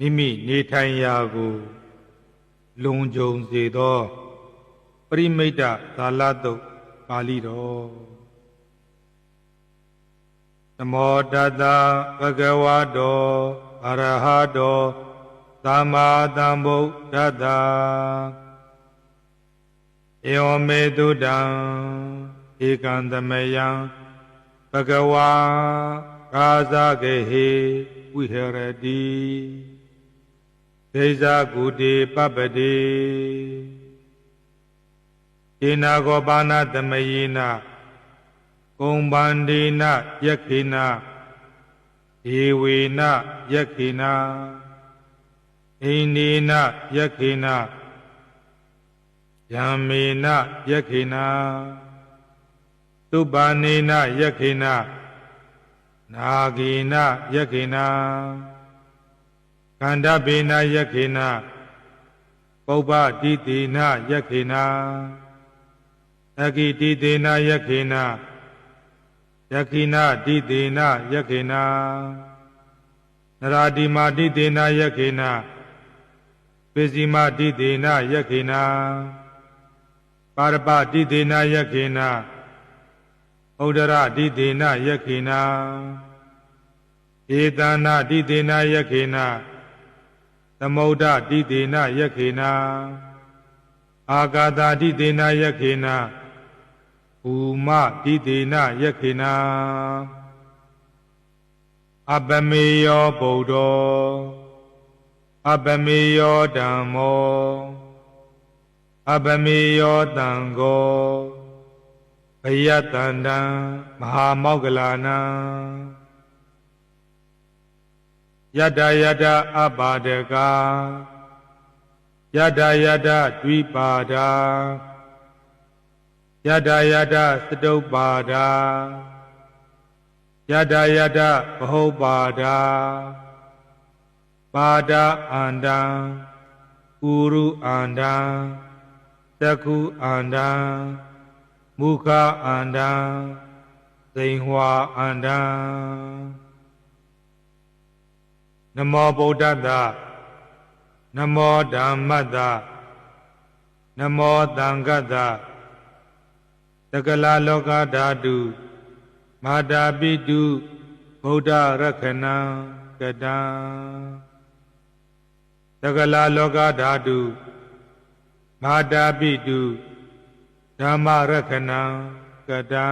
မိမိနေထိုင်ရာကိုလုံခြုံစေသောပရိမိတ်တသာလတုတ်ပါဠိတော်နမောတတဗုဒ္ဓဝါတောအရဟတောသမ္မာသမ္ဗုဒ္ဓတ္တဧဝမေတုတံဧကံသမယံဘဂဝါကာဇဂေဟိဝိဟရတိ ဒေဇာကုတိပပ္ပတိဧနာကောပါဏသမယေနကုံဗန္ဒီနယခိနာဧဝေနယခိနာအိန္ဒီနယခိနာယံမေနယခိနာသုပါနေနယခိနာနာဂေနယခိနာ ကန္တပေနယခိနာပုပ္ပတိတိနယခိနာအကိတိတေနယခိနာယခိနာတိတေနယခိနာနရာတိမာတိတေနယခိနာပိစီမာတိတေနယခိနာပါရပတိတေနယခိနာဩဒရတိတေနယခိနာဧတနာတိတေနယခိနာ သမုဒ္ဒတိတေနယခိနာအာဂါတာတိတေနယခိနာဘူမတိတေနယခိနာအပမေယောဗုဒ္ဓောအပမေယောဓမ္မောအပမေယောတံဃောဘယတန္တံမဟာမောဂလနံ ယတယတအပါဒကာယတယတဒွိပါဒာယတယတသတုပ္ပါဒာယတယတဘဟုပ္ပါဒာပါဒအန္တံကုရုအန္တံသက္ခုအန္တံမုခအန္တံသိင်္ဟွာအန္တံ နမောဗုဒ္ဓတ္တနမောဓမ္မတ္တနမောသံဃတ္တတကလာလောကဓာတုမာတာပိတုဗုဒ္ဓရခဏံကတံတကလာလောကဓာတုမာတာပိတုဓမ္မရခဏံကတံ